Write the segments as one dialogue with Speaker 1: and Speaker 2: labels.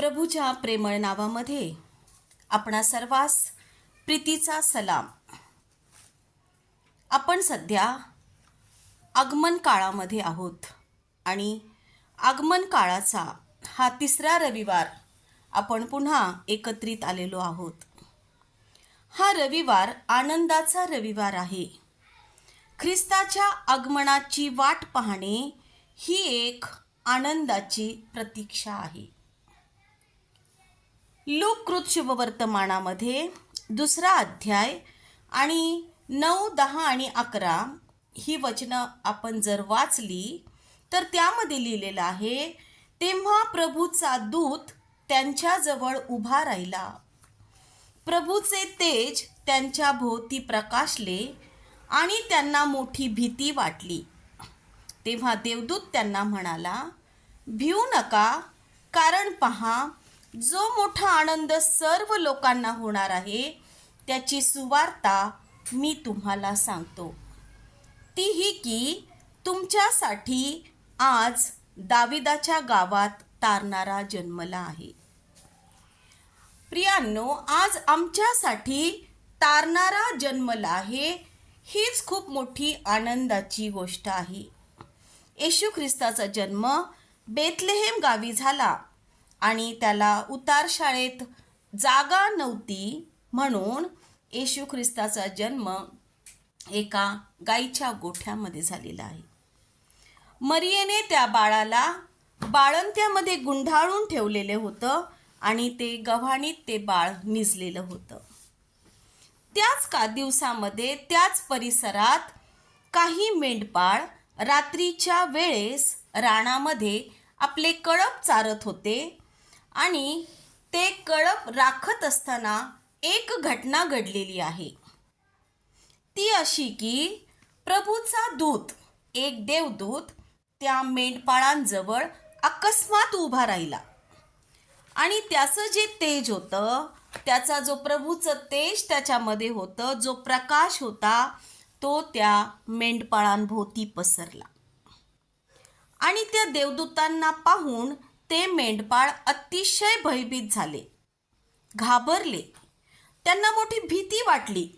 Speaker 1: प्रभूच्या प्रेमळ नावामध्ये आपणा सर्वांस प्रीतीचा सलाम. आपण सध्या आगमन काळामध्ये आहोत आणि आगमन काळाचा हा तिसरा रविवार आपण पुन्हा एकत्रित आलेलो आहोत. हा रविवार आनंदाचा रविवार आहे. ख्रिस्ताच्या आगमनाची वाट पाहणे ही एक आनंदाची प्रतीक्षा आहे. लोककृत शुभवर्तमानामध्ये दुसरा अध्याय आणि नऊ दहा आणि अकरा ही वचनं आपण जर वाचली तर त्यामध्ये लिहिलेलं आहे तेव्हा प्रभूचा दूत त्यांच्याजवळ उभा राहिला. प्रभूचे तेज त्यांच्या भोवती प्रकाशले आणि त्यांना मोठी भीती वाटली. तेव्हा देवदूत त्यांना म्हणाला भिऊ नका कारण पहा जो मोठा आनंद सर्व लोकांना होणार आहे त्याची सुवार्ता मी तुम्हाला सांगतो. ती ही की तुमच्यासाठी आज दाविदाच्या गावात तारणारा जन्मला आहे. प्रियांनो आज आमच्यासाठी तारणारा जन्मला आहे हीच खूप मोठी आनंदाची गोष्ट आहे. येशू ख्रिस्ताचा जन्म बेतलेहेम गावी झाला. आणि त्याला उतार शाळेत जागा नव्हती म्हणून येशू ख्रिस्ताचा जन्म एका गाईच्या गोठ्यामध्ये झालेला आहे. मरियेने त्या बाळाला बाळंत्यामध्ये गुंढाळून ठेवलेले होतं आणि ते गव्हाणीत ते बाळ निजलेलं होतं. त्याच का दिवसामध्ये त्याच परिसरात काही मेंढपाळ रात्रीच्या वेळेस रानामध्ये आपले कळप चारत होते आणि ते कळप राखत असताना एक घटना घडलेली आहे. ती अशी की प्रभूचा दूत एक देवदूत त्या मेंढपाळांजवळ अकस्मात उभा राहिला. आणि त्याचं जे तेज होतं त्याचा जो प्रभूचं तेज त्याच्यामध्ये होतं जो प्रकाश होता तो त्या मेंढपाळांभोवती पसरला. आणि त्या देवदूतांना पाहून ते मेंढपाळ अतिशय भयभीत झाले. घाबरले. त्यांना मोठी भीती वाटली.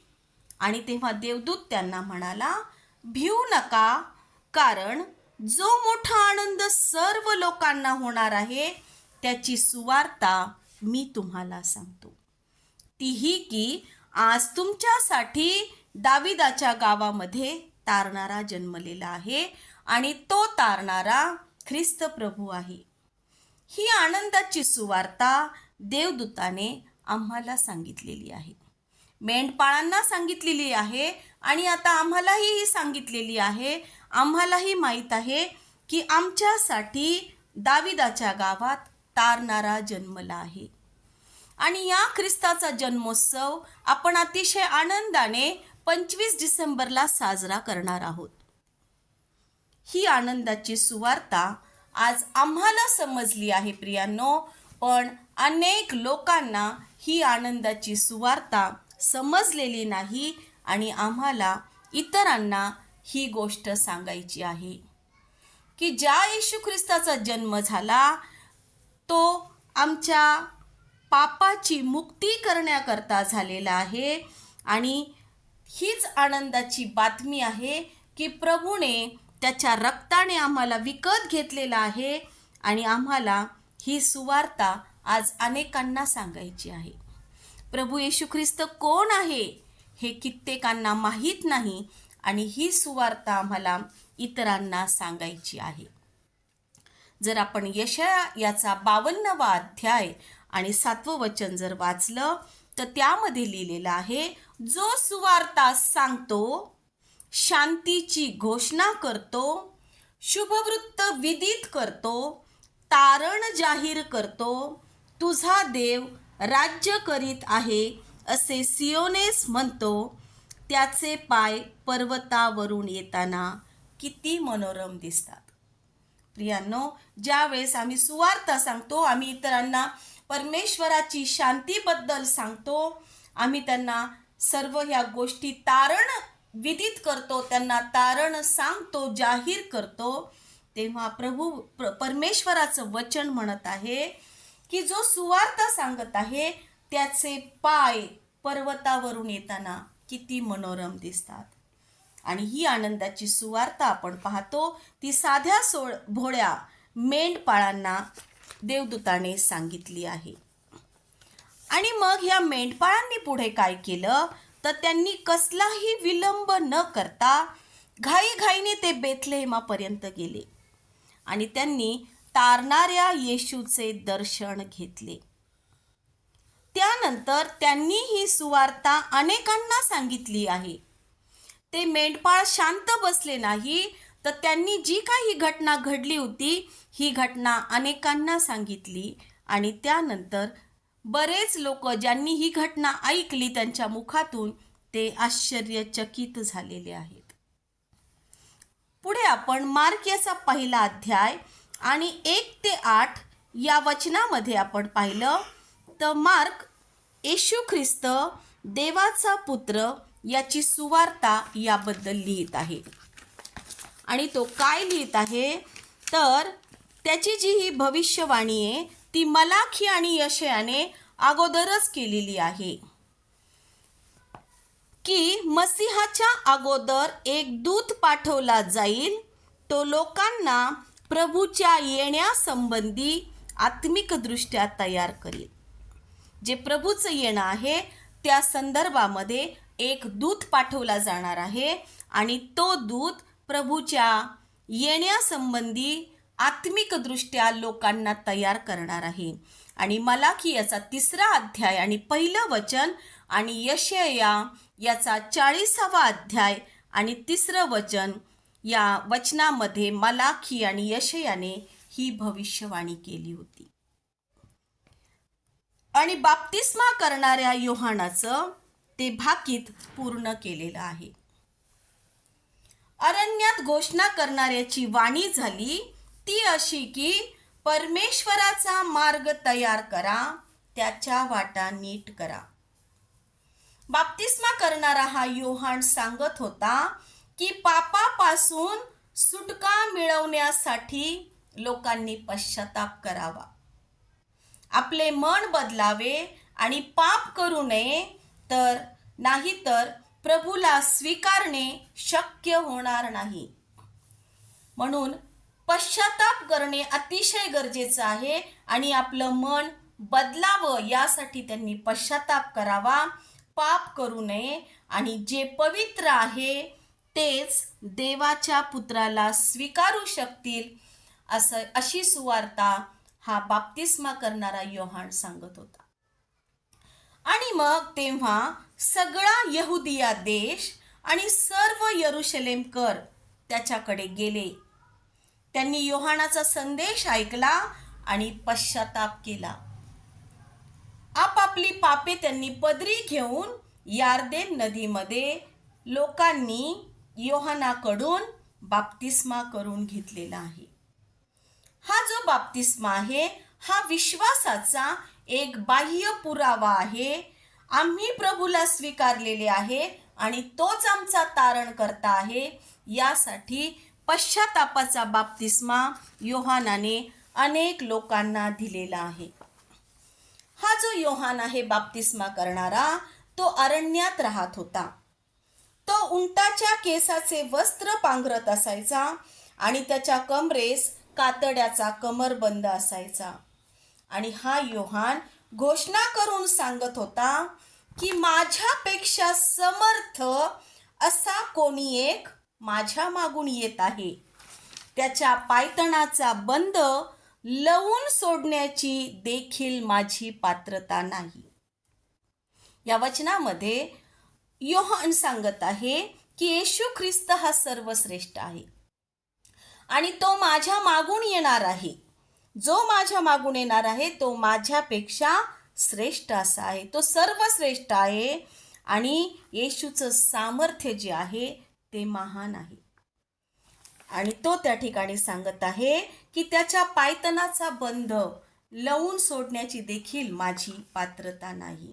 Speaker 1: आणि तेव्हा देवदूत त्यांना म्हणाला भिऊ नका कारण जो मोठा आनंद सर्व लोकांना होणार आहे त्याची सुवार्ता मी तुम्हाला सांगतो. तीही की आज तुमच्यासाठी दाविदाच्या गावामध्ये तारणारा जन्मलेला आहे आणि तो तारणारा ख्रिस्त प्रभू आहे. ही आनंदाची सुवार्ता देवदूताने आम्हाला सांगितलेली आहे. मेंढपाळांना सांगितलेली आहे आणि आता आम्हालाही ही सांगितलेली आहे. आम्हालाही माहीत आहे की आमच्यासाठी दाविदाच्या गावात तारणारा जन्मला आहे. आणि या ख्रिस्ताचा जन्मोत्सव आपण अतिशय आनंदाने पंचवीस डिसेंबरला साजरा करणार आहोत. ही आनंदाची सुवार्ता आज आम्हाला समजली आहे प्रियांनो पण अनेक लोकांना ही आनंदाची सुवार्ता समजलेली नाही आणि आम्हाला इतरांना ही गोष्ट सांगायची आहे की ज्या येशू ख्रिस्ताचा जन्म झाला तो आमच्या पापाची मुक्ती करण्याकरता झालेला आहे आणि हीच आनंदाची बातमी आहे की प्रभूने त्याच्या रक्ताने आम्हाला विकत घेतलेला आहे आणि आम्हाला ही सुवार्ता आज अनेकांना सांगायची आहे. प्रभू येशू ख्रिस्त कोण आहे हे कित्येकांना माहीत नाही आणि ही सुवार्ता आम्हाला इतरांना सांगायची आहे. जर आपण यशया याचा बावन्नवा अध्याय आणि सातवं वचन जर वाचलं तर त्यामध्ये लिहिलेलं आहे जो सुवार्ता सांगतो शांतीची घोषणा करतो शुभवृत्त विदित करतो तारण जाहीर करतो तुझा देव राज्य करीत आहे असे सियोनेस म्हणतो. त्याचे पाय पर्वतावरून येताना किती मनोरम दिसतात. प्रियांनो ज्यावेळेस आम्ही सुवार्ता सांगतो आम्ही इतरांना परमेश्वराची शांतीबद्दल सांगतो आम्ही त्यांना सर्व ह्या गोष्टी तारण विदित करतो त्यांना तारण सांगतो जाहीर करतो. तेव्हा प्रभू प्र परमेश्वराचं वचन म्हणत आहे की जो सुवार्ता सांगत आहे त्याचे पाय पर्वतावरून येताना किती मनोरम दिसतात. आणि ही आनंदाची सुवार्ता आपण पाहतो ती साध्या सोळ भोळ्या मेंढपाळांना देवदूताने सांगितली आहे. आणि मग ह्या मेंढपाळांनी पुढे काय केलं? तर त्यांनी कसलाही विलंब न करता घाईघाईने ते बेथलेहेमापर्यंत गेले. आणि त्यांनी तारणाऱ्या येशूचे दर्शन घेतले. त्यानंतर त्यांनी ही सुवार्ता अनेकांना सांगितली आहे. ते मेंढपाळ शांत बसले नाही तर त्यांनी जी काही घटना घडली होती ही घटना अनेकांना सांगितली आणि त्यानंतर बरेच लोक ज्यांनी ही घटना ऐकली त्यांच्या मुखातून ते आश्चर्यचकित झालेले आहेत. पुढे आपण मार्क याचा पहिला अध्याय आणि एक ते आठ या वचनामध्ये आपण पाहिलं तर मार्क येशू ख्रिस्त देवाचा पुत्र याची सुवार्ता याबद्दल लिहित आहे. आणि तो काय लिहित आहे? तर त्याची जी ही भविष्यवाणी आहे ती मलाखी आणि यशयाने अगोदरच केलेली आहे. की मसीहाच्या अगोदर एक दूत पाठवला जाईल तो लोकांना प्रभूच्या येण्यासंबंधी आत्मिकदृष्ट्या तयार करेल. जे प्रभूचं येणं आहे त्या संदर्भामध्ये एक दूत पाठवला जाणार आहे आणि तो दूत प्रभूच्या येण्यासंबंधी आत्मिकदृष्ट्या लोकांना तयार करणार आहे. आणि मलाखी याचा तिसरा अध्याय आणि पहिलं वचन आणि यशया याचा चाळीसावा अध्याय आणि तिसरं वचन या वचनामध्ये मलाखी आणि यशयाने ही भविष्यवाणी केली होती. आणि बाप्तिस्मा करणाऱ्या योहानाचं ते भाकीत पूर्ण केलेलं आहे. अरण्यात घोषणा करणाऱ्याची वाणी झाली ती अशी की परमेश्वराचा मार्ग तयार करा त्याच्या वाटा नीट करा. बाप्तिस्मा करणारा हा योहान सांगत होता की पापापासून सुटका मिळवण्यासाठी लोकांनी पश्चाताप करावा. आपले मन बदलावे आणि पाप करू नये तर नाहीतर प्रभूला स्वीकारणे शक्य होणार नाही. म्हणून पश्चाताप करणे अतिशय गरजेचं आहे आणि आपलं मन बदलावं यासाठी त्यांनी पश्चाताप करावा पाप करू नये आणि जे पवित्र आहे तेच देवाच्या पुत्राला स्वीकारू शकतील असं अशी सुवार्ता हा बाप्तिस्मा करणारा योहान सांगत होता. आणि मग तेव्हा सगळा यहुदिया देश आणि सर्व यरुशलेमकर त्याच्याकडे गेले. त्यांनी योहानाचा संदेश ऐकला आणि पश्चाताप केला. आपापली पापे त्यांनी पदरी घेऊन यार्देन नदीमध्ये लोकांनी योहानाकडून बाप्तिस्मा करून घेतलेला आहे. हा जो बाप्तिस्मा आहे हा विश्वासाचा एक बाह्य पुरावा आहे. आम्ही प्रभूला स्वीकारलेले आहे आणि तोच आमचा तारण करता आहे. यासाठी पश्चातापाचा बाप्तिस्मा योहानाने अनेक लोकांना दिलेला आहे. हा जो योहान आहे बाप्तिस्मा करणारा तो अरण्यात राहत होता. तो उंटाच्या केसाचे वस्त्र पांघरत असायचा आणि त्याच्या कमरेस कातड्याचा कमरबंद असायचा. आणि हा योहान घोषणा करून सांगत होता की माझ्यापेक्षा समर्थ असा कोणी एक माझ्या मागून येत आहे. त्याच्या पायतणाचा बंद लवून सोडण्याची देखील माझी पात्रता नाही. या वचनामध्ये योहन सांगत आहे की येशू ख्रिस्त हा सर्वश्रेष्ठ आहे. आणि तो माझ्या मागून येणार आहे. जो माझ्या मागून येणार आहे तो माझ्यापेक्षा श्रेष्ठ असा आहे. तो सर्वश्रेष्ठ आहे आणि येशूचं सामर्थ्य जे आहे ते महान आहे. आणि तो त्या ठिकाणी सांगत आहे की त्याच्या पायतनाचा बंध लवून सोडण्याची देखील माझी पात्रता नाही.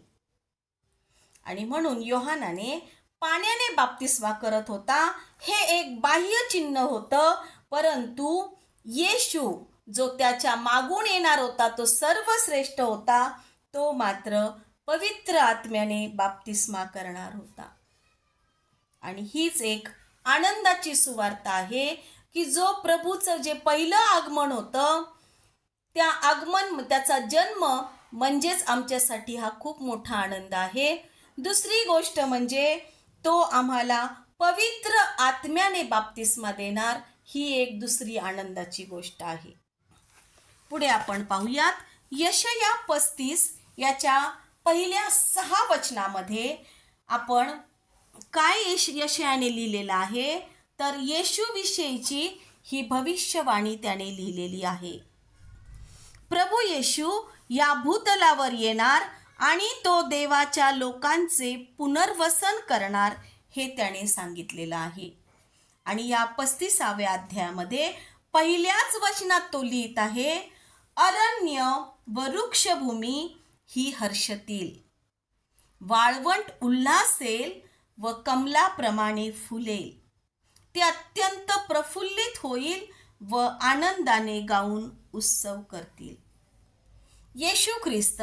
Speaker 1: आणि म्हणून योहानाने पाण्याने बाप्तिस्मा करत होता. हे एक बाह्य चिन्ह होतं परंतु येशू जो त्याच्या मागून येणार होता तो सर्वश्रेष्ठ होता तो मात्र पवित्र आत्म्याने बाप्तिस्मा करणार होता. आणि हीच एक आनंदाची सुवार्ता आहे की जो प्रभूचं जे पहिलं आगमन होतं त्या आगमन त्याचा जन्म म्हणजेच आमच्यासाठी हा खूप मोठा आनंद आहे. दुसरी गोष्ट म्हणजे तो आम्हाला पवित्र आत्म्याने बाप्तिस्मा देणार ही एक दुसरी आनंदाची गोष्ट आहे. पुढे आपण पाहूयात यशया पस्तीस याच्या पहिल्या सहा वचनामध्ये आपण काय यश यशयाने लिहिलेलं आहे? तर येशूविषयीची ही भविष्यवाणी त्याने लिहिलेली आहे. प्रभू येशू या भूतलावर येणार आणि तो देवाच्या लोकांचे पुनर्वसन करणार हे त्याने सांगितलेलं आहे. आणि या पस्तीसाव्या अध्यायामध्ये पहिल्याच वचनात तो लिहित आहे अरण्य व वृक्षभूमी ही हर्षतील. वाळवंट उल्हासेल व कमलाप्रमाणे फुलेल. ते अत्यंत प्रफुल्लित होईल व आनंदाने गाऊन उत्सव करतील. येशू ख्रिस्त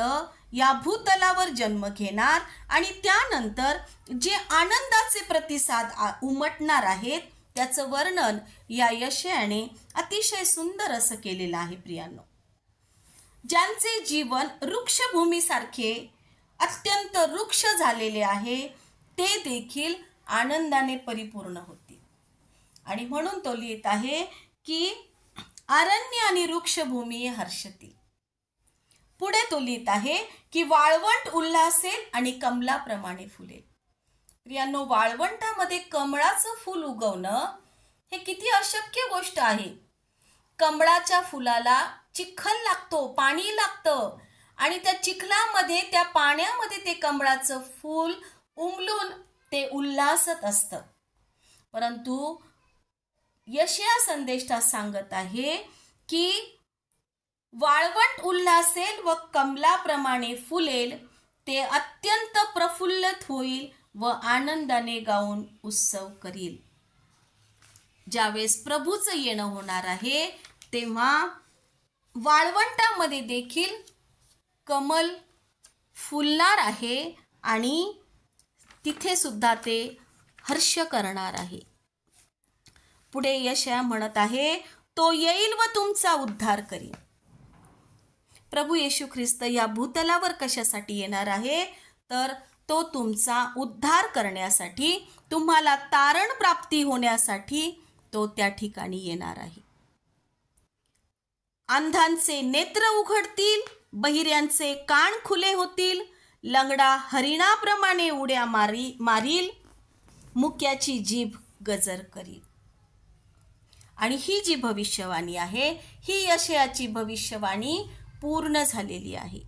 Speaker 1: या भूतलावर जन्म घेणार आणि त्यानंतर जे आनंदाचे प्रतिसाद उमटणार आहेत त्याचं वर्णन या यशयाने अतिशय सुंदर असं केलेलं आहे प्रियांनो. ज्यांचे जीवन वृक्षभूमीसारखे अत्यंत वृक्ष झालेले आहे ते देखील आनंदाने परिपूर्ण होतील आणि म्हणून तो लिहित आहे की अरण्य आणि वृक्षभूमी हर्षतील. पुढे तो लिहित आहे की वाळवंट उल्हासेल आणि कमलाप्रमाणे फुलेल. प्रियांनो वाळवंटामध्ये कमळाचं फूल उगवणं हे किती अशक्य गोष्ट आहे. कमळाच्या फुलाला चिखल लागतो पाणी लागतं आणि त्या चिखलामध्ये त्या पाण्यामध्ये ते कमळाचं फूल उमलून ते उल्हासत असतं. परंतु यशया संदेष्टा सांगत आहे की वाळवंट उल्हासेल व कमलाप्रमाणे फुलेल ते अत्यंत प्रफुल्लित होईल व आनंदाने गाऊन उत्सव करील. ज्यावेळेस प्रभूचं येणं होणार आहे तेव्हा वाळवंटामध्ये देखील कमल फुलणार आहे आणि तिथे सुद्धा ते हर्ष करणार आहे. पुढे यशया म्हणत आहे तो येईल व तुमचा उद्धार करील प्रभू येशू ख्रिस्त या भूतलावर कशासाठी येणार आहे? तर तो तुमचा उद्धार करण्यासाठी तुम्हाला तारण प्राप्ती होण्यासाठी तो त्या ठिकाणी येणार आहे. अंधांचे नेत्र उघडतील बहिऱ्यांचे कान खुले होतील लंगडा हरिणाप्रमाणे उड्या मारी मारील. मुक्याची जीभ गजर करील. आणि ही जी भविष्यवाणी आहे ही यशयाची भविष्यवाणी पूर्ण झालेली आहे.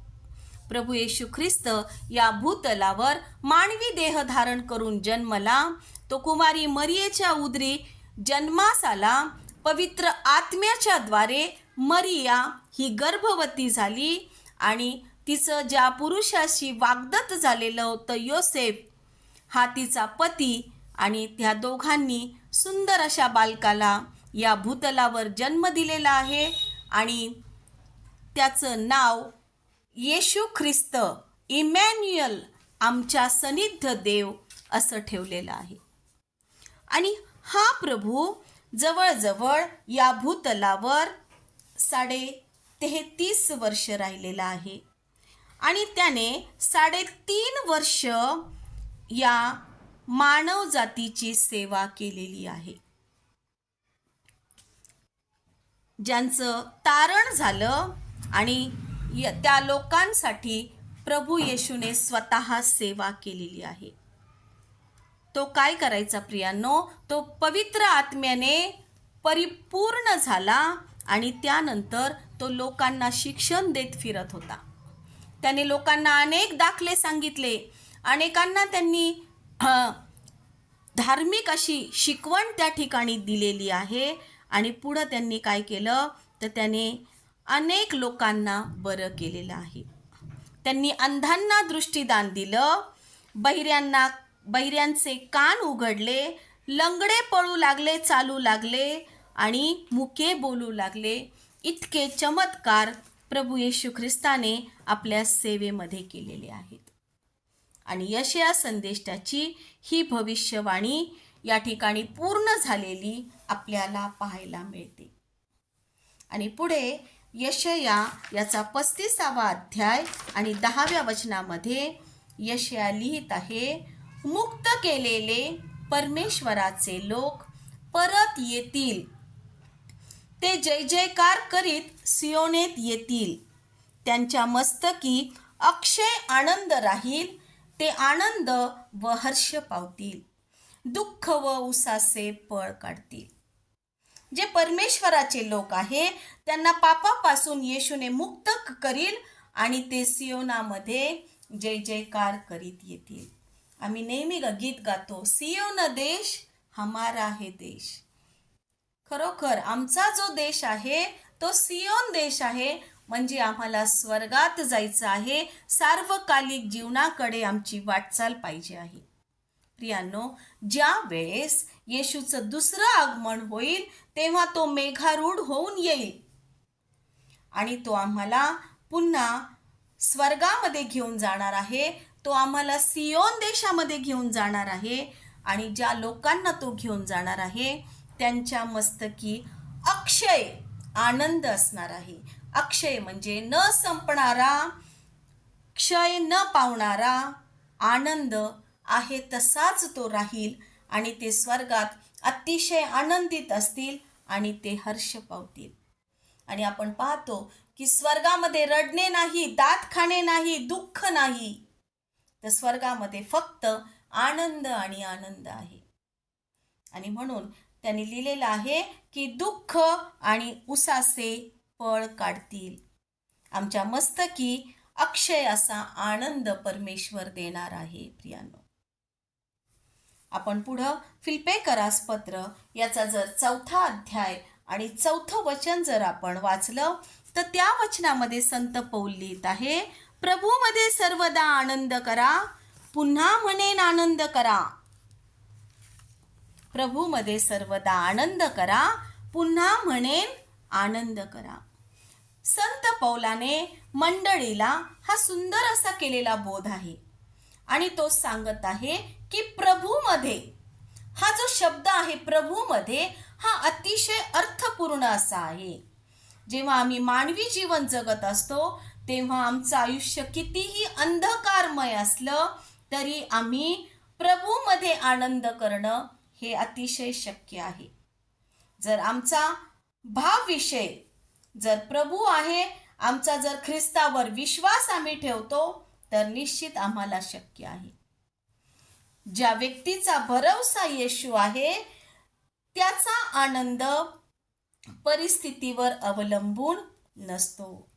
Speaker 1: प्रभू येशू ख्रिस्त या भूतलावर मानवी देह धारण करून जन्मला तो कुमारी मरियेच्या उदरी जन्मास आला पवित्र आत्म्याच्या द्वारे मरिया ही गर्भवती झाली आणि तिचं ज्या पुरुषाशी वागदत झालेलं होतं योसेफ हा तिचा पती आणि त्या दोघांनी सुंदर अशा बालकाला या भूतलावर जन्म दिलेला आहे आणि त्याचं नाव येशू ख्रिस्त इमॅन्युअल आमच्या सनिध देव असं ठेवलेलं आहे. आणि हा प्रभू जवळजवळ या भूतलावर साडे तेहतीस वर्ष राहिलेला आहे. आणि त्याने साडेतीन वर्ष या मानव जातीची सेवा केलेली आहे. ज्यांचं तारण झालं आणि त्या लोकांसाठी प्रभू येशूने स्वतः सेवा केलेली आहे. तो काय करायचा प्रियांनो? तो पवित्र आत्म्याने परिपूर्ण झाला आणि त्यानंतर तो लोकांना शिक्षण देत फिरत होता. त्याने लोकांना अनेक दाखले सांगितले. अनेकांना त्यांनी धार्मिक अशी शिकवण त्या ठिकाणी दिलेली आहे. आणि पुढं त्यांनी काय केलं? तर त्याने अनेक लोकांना बरं केलेलं आहे. त्यांनी अंधांना दृष्टीदान दिलं. बहिऱ्यांना बहिऱ्यांचे कान उघडले. लंगडे पळू लागले चालू लागले. आणि मुके बोलू लागले. इतके चमत्कार प्रभू येशू ख्रिस्ताने आपल्या सेवेमध्ये केलेले आहेत. आणि यशया संदेष्टाची ही भविष्यवाणी या ठिकाणी पूर्ण झालेली आपल्याला पाहायला मिळते. आणि पुढे यशया याचा पस्तीसावा अध्याय आणि दहाव्या वचनामध्ये यशया लिहित आहे मुक्त केलेले परमेश्वराचे लोक परत येतील ते जय जयकार करीत सियोनेत येतील. त्यांच्या मस्तकी अक्षय आनंद राहील ते आनंद व हर्ष पावतील. दुःख व उसासे पळ काढतील. जे परमेश्वराचे लोक आहे त्यांना पापापासून येशूने मुक्त करील आणि ते सियोनामध्ये जय जयकार करीत येतील. आम्ही नेहमी ग- गीत गातो सियोन देश हमारा हे देश. खरोखर आमचा जो देश आहे तो सियोन देश आहे म्हणजे आम्हाला स्वर्गात जायचं आहे सार्वकालिक जीवनाकडे आमची वाटचाल पाहिजे आहे. प्रियांनो ज्या वेळेस येशूचं दुसरं आगमन होईल तेव्हा तो मेघारूढ होऊन येईल. आणि तो आम्हाला पुन्हा स्वर्गामध्ये घेऊन जाणार आहे तो आम्हाला सियोन देशामध्ये घेऊन जाणार आहे आणि ज्या लोकांना तो घेऊन जाणार आहे त्यांच्या मस्तकी अक्षय आनंद असणार आहे. अक्षय म्हणजे न संपणारा क्षय न पावणारा आनंद आहे तसाच तो राहील आणि ते स्वर्गात अतिशय आनंदित असतील आणि ते हर्ष पावतील. आणि आपण पाहतो की स्वर्गामध्ये रडणे नाही दात खाणे नाही दुःख नाही. तर स्वर्गामध्ये फक्त आनंद आणि आनंद आहे. आणि म्हणून त्यांनी लिहिलेलं आहे की दुःख आणि उसासे पळ काढतील. आमच्या मस्तकी अक्षय असा आनंद परमेश्वर देणार आहे प्रियानो. आपण पुढं फिल्पेकरास पत्र याचा जर चौथा अध्याय आणि चौथं वचन जर आपण वाचलं तर त्या वचनामध्ये संत पौल लिहित आहे प्रभूमध्ये सर्वदा आनंद करा पुन्हा म्हणेन आनंद करा. प्रभूमध्ये सर्वदा आनंद करा. पुन्हा म्हणेन आनंद करा. संत पौलाने मंडळीला हा सुंदर असा केलेला बोध आहे. आणि तो सांगत आहे की प्रभूमध्ये हा जो शब्द आहे प्रभूमध्ये हा अतिशय अर्थपूर्ण असा आहे. जेव्हा आम्ही मानवी जीवन जगत असतो तेव्हा आमचं आयुष्य कितीही अंधकारमय असलं तरी आम्ही प्रभूमध्ये आनंद करणं हे अतिशय शक्य आहे. जर आमचा भावविषय जर प्रभू आहे आमचा जर ख्रिस्तावर विश्वास आम्ही ठेवतो तर निश्चित आम्हाला शक्य आहे. ज्या व्यक्तीचा भरवसा येशू आहे त्याचा आनंद परिस्थितीवर अवलंबून नसतो.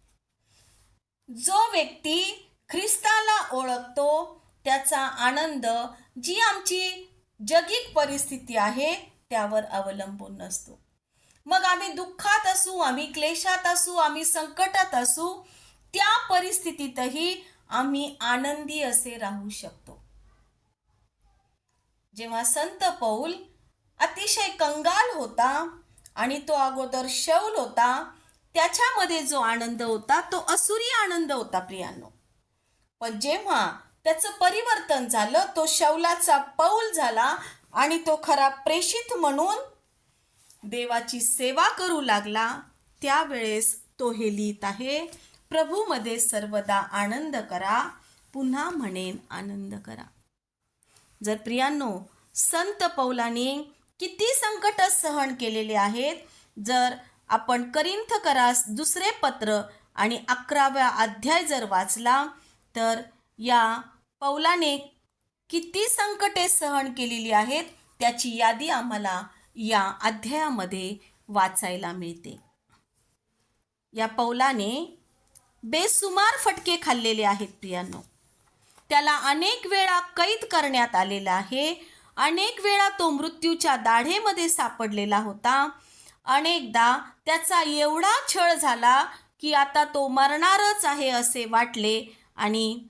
Speaker 1: जो व्यक्ती ख्रिस्ताला ओळखतो त्याचा आनंद जी आमची जगिक परिस्थिती आहे त्यावर अवलंबून नसतो. मग आम्ही दुःखात असू आम्ही क्लेशात असू आम्ही संकटात असू त्या परिस्थितीतही आम्ही आनंदी असे राहू शकतो. जेव्हा संत पौल अतिशय कंगाल होता आणि तो अगोदर शौल होता त्याच्यामध्ये जो आनंद होता तो असुरी आनंद होता प्रियांनो. पण जेव्हा त्याचं परिवर्तन झालं तो शौलाचा पौल झाला आणि तो खरा प्रेषित म्हणून देवाची सेवा करू लागला. त्यावेळेस तो हे लिहित आहे प्रभूमध्ये सर्वदा आनंद करा पुन्हा म्हणेन आनंद करा. जर प्रियांनो संत पौलाने किती संकट सहन केलेले आहेत जर आपण करिंथ करास दुसरे पत्र आणि अकराव्या अध्याय जर वाचला तर या पौलाने किती संकटे सहन केलेली आहेत त्याची यादी आम्हाला या अध्यायामध्ये वाचायला मिळते. या पौलाने बेसुमार फटके खाल्लेले आहेत प्रियांनो. त्याला अनेक वेळा कैद करण्यात आलेला आहे. अनेक वेळा तो मृत्यूच्या दाढेमध्ये सापडलेला होता. अनेकदा त्याचा एवढा छळ झाला की आता तो मरणारच आहे असे वाटले आणि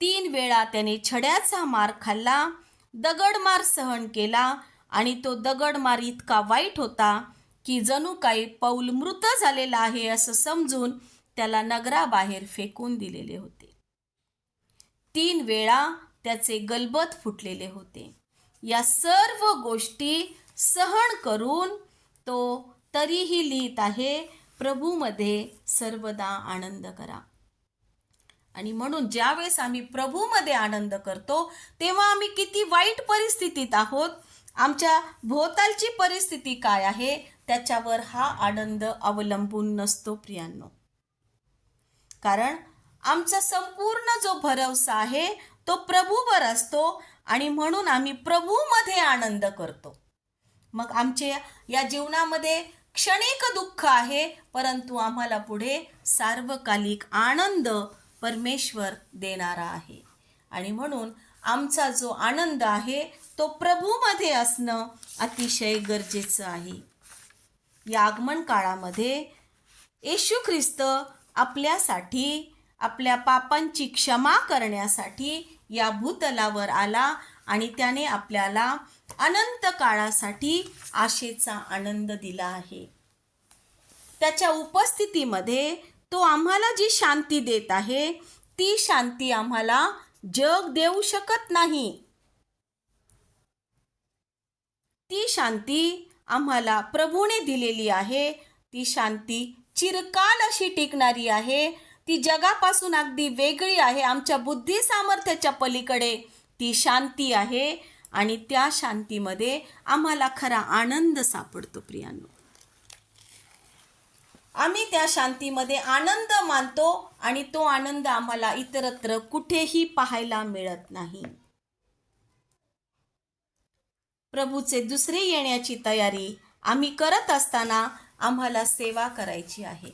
Speaker 1: तीन वेळा त्याने छड्याचा मार खाल्ला दगडमार सहन केला आणि तो दगडमार इतका वाईट होता की जणू काही पौल मृत झालेला आहे असं समजून त्याला नगराबाहेर फेकून दिलेले होते. तीन वेळा त्याचे गलबत फुटलेले होते. या सर्व गोष्टी सहन करून तो तरीही लिहित आहे प्रभूमध्ये सर्वदा आनंद करा. आणि म्हणून ज्यावेळेस आम्ही प्रभूमध्ये आनंद करतो तेव्हा आम्ही किती वाईट परिस्थितीत आहोत आमच्या भोवतालची परिस्थिती काय आहे त्याच्यावर हा आनंद अवलंबून नसतो प्रियांनो. कारण आमचा संपूर्ण जो भरवसा आहे तो प्रभूवर असतो आणि म्हणून आम्ही प्रभूमध्ये आनंद करतो. मग आमचे या जीवनामध्ये क्षणिक दुःख आहे परंतु आम्हाला पुढे सार्वकालिक आनंद परमेश्वर देणारा आहे. आणि म्हणून आमचा जो आनंद आहे तो प्रभूमध्ये असणं अतिशय गरजेचं आहे. या आगमन काळामध्ये येशू ख्रिस्त आपल्यासाठी आपल्या पापांची क्षमा करण्यासाठी या भूतलावर आला आणि त्याने आपल्याला अनंत काळासाठी आशेचा आनंद दिला आहे. त्याच्या उपस्थितीमध्ये तो आम्हाला जी शांती देत आहे ती शांती आम्हाला जग देऊ शकत नाही. ती शांती आम्हाला प्रभूने दिलेली आहे. ती शांती चिरकाल अशी टिकणारी आहे. ती जगापासून अगदी वेगळी आहे. आमच्या बुद्धी सामर्थ्याच्या पलीकडे ती शांती आहे आणि त्या शांतीमध्ये आम्हाला खरा आनंद सापडतो प्रियांनो. आम्ही त्या शांतीमध्ये आनंद मानतो आणि तो आनंद आम्हाला इतरत्र कुठेही पाहायला मिळत नाही. प्रभूचे दुसरे येण्याची तयारी आम्ही करत असताना आम्हाला सेवा करायची आहे.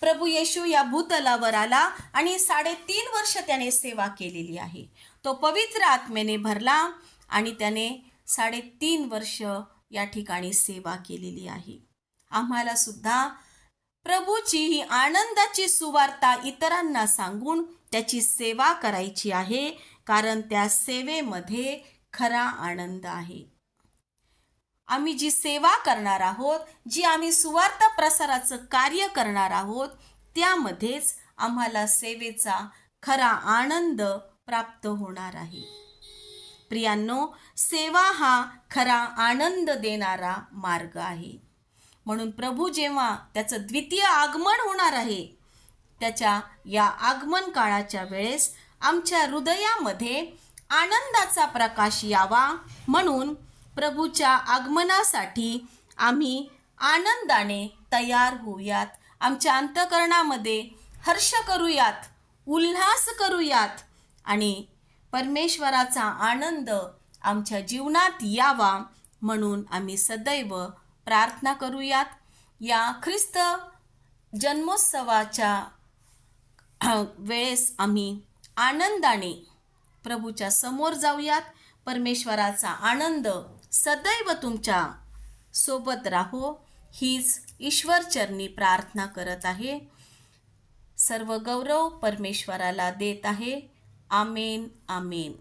Speaker 1: प्रभू येशू या भूतलावर आला आणि साडेतीन वर्ष त्याने सेवा केलेली आहे. तो पवित्र आत्मेने भरला आणि त्याने साडेतीन वर्ष या ठिकाणी सेवा केलेली आहे. आम्हाला सुद्धा प्रभूची ही आनंदाची सुवार्ता इतरांना सांगून त्याची सेवा करायची आहे कारण त्या सेवेमध्ये खरा आनंद आहे. आम्ही जी सेवा करणार आहोत जी आम्ही सुवार्ता प्रसाराचं कार्य करणार आहोत त्यामध्येच आम्हाला सेवेचा खरा आनंद प्राप्त होणार आहे. प्रियांनो सेवा हा खरा आनंद देणारा मार्ग आहे. म्हणून प्रभू जेव्हा त्याचं द्वितीय आगमन होणार आहे त्याच्या या आगमन काळाच्या वेळेस आमच्या हृदयामध्ये आनंदाचा प्रकाश यावा म्हणून प्रभूच्या आगमनासाठी आम्ही आनंदाने तयार होऊयात. आमच्या अंतकरणामध्ये हर्ष करूयात उल्हास करूयात आणि परमेश्वराचा आनंद आमच्या जीवनात यावा म्हणून आम्ही सदैव प्रार्थना करूयात. या ख्रिस्त जन्मोत्सवाच्या वेळेस आम्ही आनंदाने प्रभूच्या समोर जाऊयात. परमेश्वराचा आनंद सदैव तुमच्यासोबत राहो. हीच ईश्वरचरणी प्रार्थना करत आहे. सर्व गौरव परमेश्वराला देत आहे. आमेन आमेन.